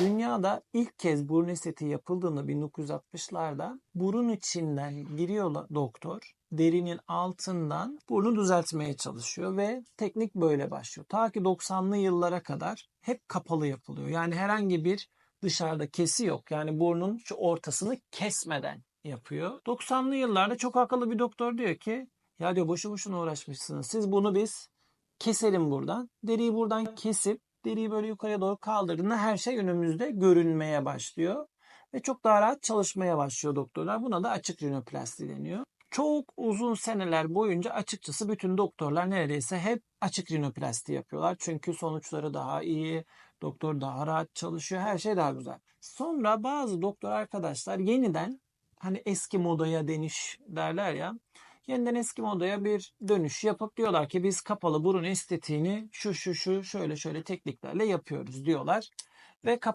Dünyada ilk kez burun estetiği yapıldığında 1960'larda burun içinden giriyor doktor. Derinin altından burnu düzeltmeye çalışıyor ve teknik böyle başlıyor. Ta ki 90'lı yıllara kadar hep kapalı yapılıyor. Yani herhangi bir dışarıda kesi yok. Yani burnun şu ortasını kesmeden yapıyor. 90'lı yıllarda çok akıllı bir doktor diyor ki ya diyor boşu boşuna uğraşmışsınız. Siz bunu biz keselim buradan. Deriyi buradan kesip deriyi böyle yukarıya doğru kaldırdığında her şey önümüzde görünmeye başlıyor. Ve çok daha rahat çalışmaya başlıyor doktorlar. Buna da açık rinoplasti deniyor. Çok uzun seneler boyunca açıkçası bütün doktorlar neredeyse hep açık rinoplasti yapıyorlar. Çünkü sonuçları daha iyi, doktor daha rahat çalışıyor, her şey daha güzel. Sonra bazı doktor arkadaşlar yeniden hani eski modaya deniş derler ya yeniden eski modaya bir dönüş yapıp diyorlar ki biz kapalı burun estetiğini şu şu şu şöyle şöyle tekniklerle yapıyoruz diyorlar. Ve kapalı